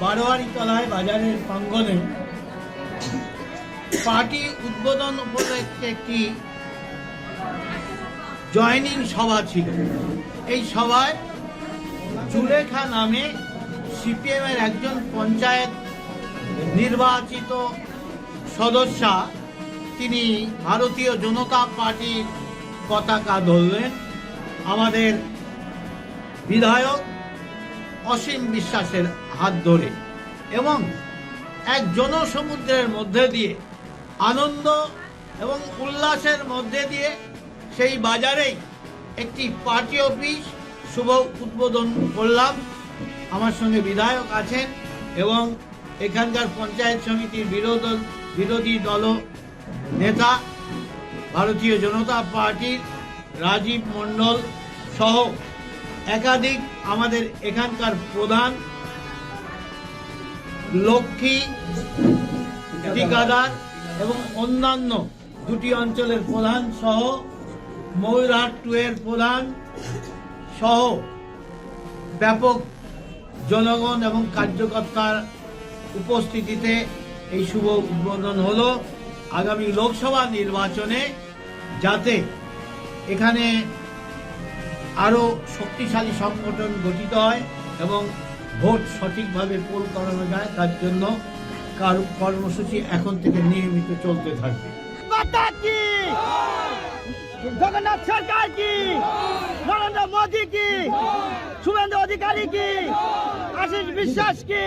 তলায় বাজারের প্রাঙ্গণে পার্টি উদ্বোধন উপলক্ষে একটি জয়নিং সভা ছিল। এই সভায় জুলেখা নামে সিপিএমের একজন পঞ্চায়েত নির্বাচিত সদস্যা, তিনি ভারতীয় জনতা পার্টির পতাকা ধরলেন। আমাদের বিধায়ক অসীম বিশ্বাসের হাত ধরে এবং এক জনসমুদ্রের মধ্যে দিয়ে আনন্দ এবং উল্লাসের মধ্যে দিয়ে সেই বাজারেই একটি পার্টি অফিস শুভ উদ্বোধন করলাম। আমার সঙ্গে বিধায়ক আছেন এবং এখানকার পঞ্চায়েত সমিতির বিরোধ বিরোধী দল নেতা ভারতীয় জনতা পার্টির রাজীব মণ্ডল সহ একাধিক আমাদের এখানকার প্রধান লক্ষ্মী, ঠিকাদার এবং অন্যান্য দুটি অঞ্চলের প্রধান সহ ময়ূরহাট টু এর প্রধান সহ ব্যাপক জনগণ এবং কার্যকর্তার উপস্থিতিতে এই শুভ উদ্বোধন হলো। আগামী লোকসভা নির্বাচনে যাতে এখানে আরও শক্তিশালী সংগঠন গঠিত হয় এবং ভোট সঠিকভাবে পোল করানো যায়, তার জন্য কার- কর্মসূচি এখন থেকে নিয়মিত চলতে থাকবে। জগন্নাথ সরকার কি? নরেন্দ্র মোদী কি? শুভেন্দু অধিকারী কি? আশিস বিশ্বাস কি?